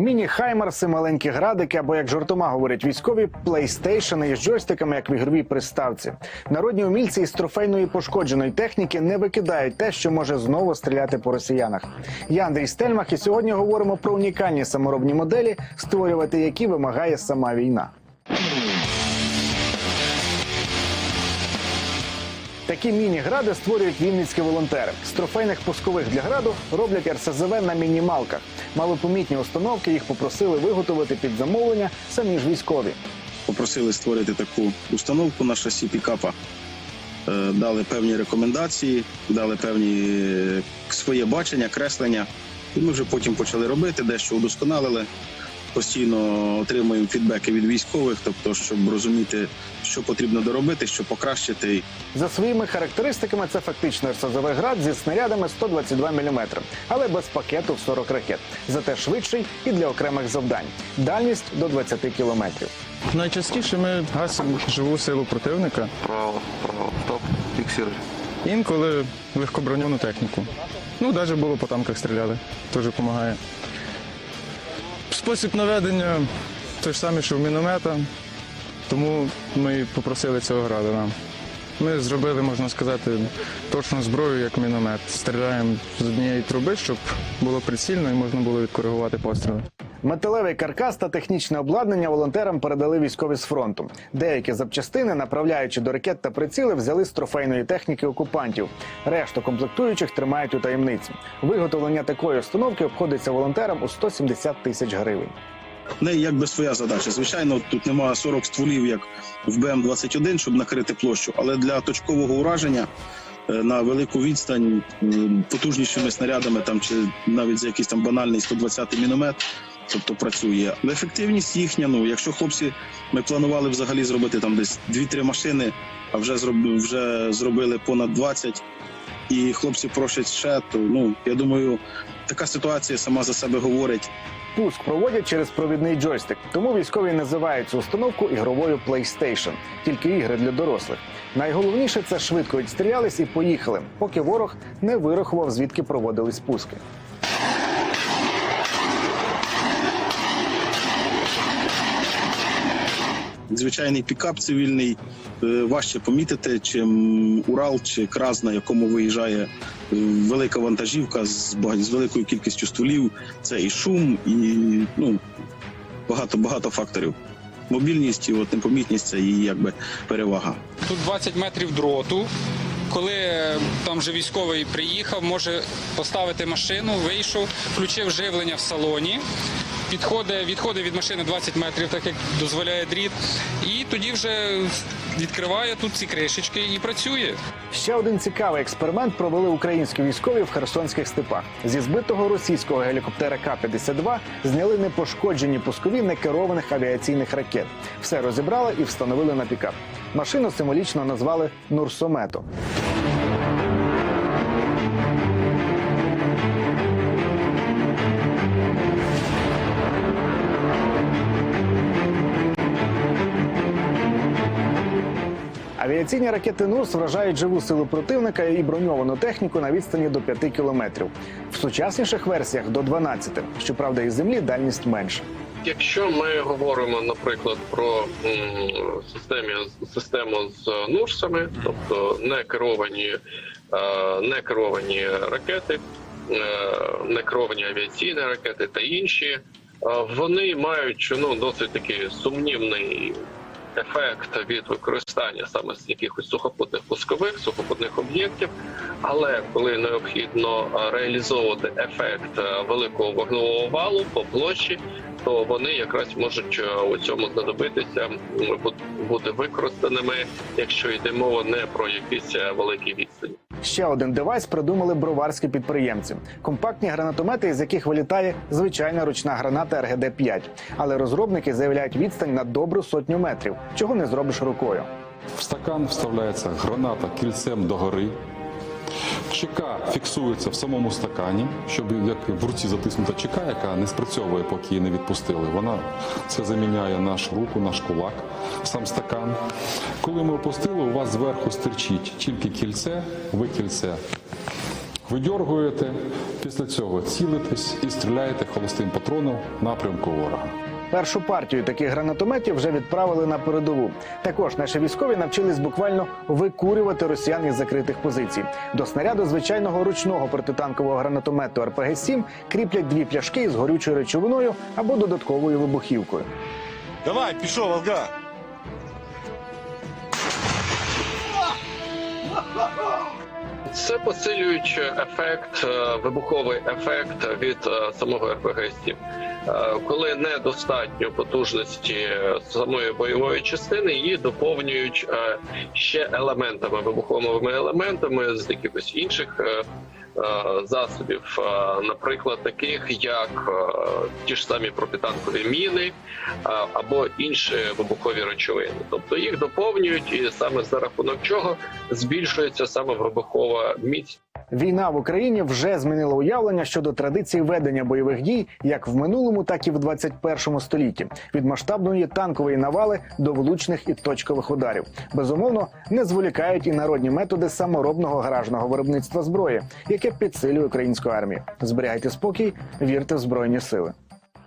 Міні-хаймерси, маленькі градики або як жартома говорять військові, плейстейшени із джойстиками, як в ігровій приставці. Народні умільці із трофейної пошкодженої техніки не викидають те, що може знову стріляти по росіянах. Я Андрій Стельмах, і сьогодні говоримо про унікальні саморобні моделі, створювати які вимагає сама війна. Такі міні-гради створюють вінницькі волонтери. З трофейних пускових для граду роблять РСЗВ на мінімалках. Малопомітні установки їх попросили виготовити під замовлення самі ж військові. попросили створити таку установку на шасі пікапа. Е, Дали певні рекомендації, дали певні е, своє бачення, креслення. І ми вже потім почали робити, дещо удосконалили. Постійно отримуємо фідбеки від військових, тобто, щоб розуміти, що потрібно доробити, що покращити. За своїми характеристиками це фактично РСЗВ град зі снарядами 122 мм, але без пакету в 40 ракет. Зате швидший і для окремих завдань. Дальність до 20 кілометрів. Найчастіше ми гасимо живу силу противника, Право, право, стоп, фіксируй. інколи легкоброньовану техніку. Ну, навіть було по танках стріляли, теж допомагає. Спосіб наведення той ж самий, що в міномета, тому ми попросили цього града нам. Ми зробили, можна сказати, точну зброю, як міномет. Стріляємо з однієї труби, щоб було прицільно і можна було відкоригувати постріли. Металевий каркас та технічне обладнання волонтерам передали військові з фронту. Деякі запчастини, направляючи до ракет та приціли, взяли з трофейної техніки окупантів. Решту комплектуючих тримають у таємниці. Виготовлення такої установки обходиться волонтерам у 170 тисяч гривень. В неї якби своя задача. Звичайно, тут немає 40 стволів, як в БМ-21, щоб накрити площу, але для точкового ураження е, на велику відстань потужнішими снарядами там чи навіть за якийсь там банальний 120 міномет. Тобто працює ефективність їхня. Ну якщо хлопці ми планували взагалі зробити там десь 2-3 машини, а вже зробили вже зробили понад 20, і хлопці просять ще, то ну я думаю, така ситуація сама за себе говорить. Пуск проводять через провідний джойстик, тому військові називають цю установку ігровою PlayStation. Тільки ігри для дорослих. Найголовніше це швидко відстрілялись і поїхали, поки ворог не вирахував, звідки проводились пуски. Звичайний пікап цивільний е, важче помітити, чим Урал чи Краз, на якому виїжджає е, велика вантажівка з з великою кількістю стволів. Це і шум, і ну багато багато факторів. Мобільність і от непомітність це її якби перевага. Тут 20 метрів дроту. Коли е, там вже військовий приїхав, може поставити машину, вийшов, включив живлення в салоні, підходить, відходить від машини 20 метрів, так як дозволяє дріт, і тоді вже відкриває тут ці кришечки і працює. Ще один цікавий експеримент провели українські військові в Херсонських степах. Зі збитого російського гелікоптера К-52 зняли непошкоджені пускові некерованих авіаційних ракет. Все розібрали і встановили на пікап. Машину символічно назвали Нурсометом. Авіаційні ракети Нурс вражають живу силу противника і броньовану техніку на відстані до 5 кілометрів. В сучасніших версіях до 12. Щоправда, із землі дальність менша. Якщо ми говоримо, наприклад, про системі систему з нурсами, тобто не керовані, е, не керовані ракети, е, не керовані авіаційні ракети та інші, е, вони мають ну досить такий сумнівний. Ефект від використання саме з якихось сухопутних пускових сухопутних об'єктів, але коли необхідно е, реалізовувати ефект е, великого вогневого валу по площі, то вони якраз можуть е, у цьому знадобитися, бути використаними, якщо йде мова не про якісь великі відстані. Ще один девайс придумали броварські підприємці: компактні гранатомети, із яких вилітає звичайна ручна граната РГД-5. Але розробники заявляють відстань на добру сотню метрів, чого не зробиш рукою. В стакан вставляється граната кільцем догори. ЧК фіксується в самому стакані, щоб як в руці затиснута ЧК, яка не спрацьовує, поки її не відпустили. Вона це заміняє нашу руку, наш кулак, сам стакан. Коли ми опустили, у вас зверху стирчить тільки кільце, ви кільце видьоргуєте, після цього цілитесь і стріляєте холостим патроном в напрямку ворога. Першу партію таких гранатометів вже відправили на передову. Також наші військові навчились буквально викурювати росіян із закритих позицій. До снаряду звичайного ручного протитанкового гранатомету РПГ-7 кріплять дві пляшки з горючою речовиною або додатковою вибухівкою. Давай, пішов, Волга. Це посилюючи ефект, е, вибуховий ефект від е, самого РПГ-7. Е, Коли недостатньо потужності самої бойової частини, її доповнюють ще елементами, вибуховими елементами з якихось інших засобів, Е, наприклад, таких як е, ті ж самі протитанкові міни е, або інші вибухові речовини. Тобто їх доповнюють, і саме за рахунок чого збільшується саме вибухова міць. Війна в Україні вже змінила уявлення щодо традиції ведення бойових дій як в минулому, так і в 21 столітті. Від масштабної танкової навали до влучних і точкових ударів. Безумовно, не зволікають і народні методи саморобного гаражного виробництва зброї, яке підсилює українську армію. Зберігайте спокій, вірте в збройні сили.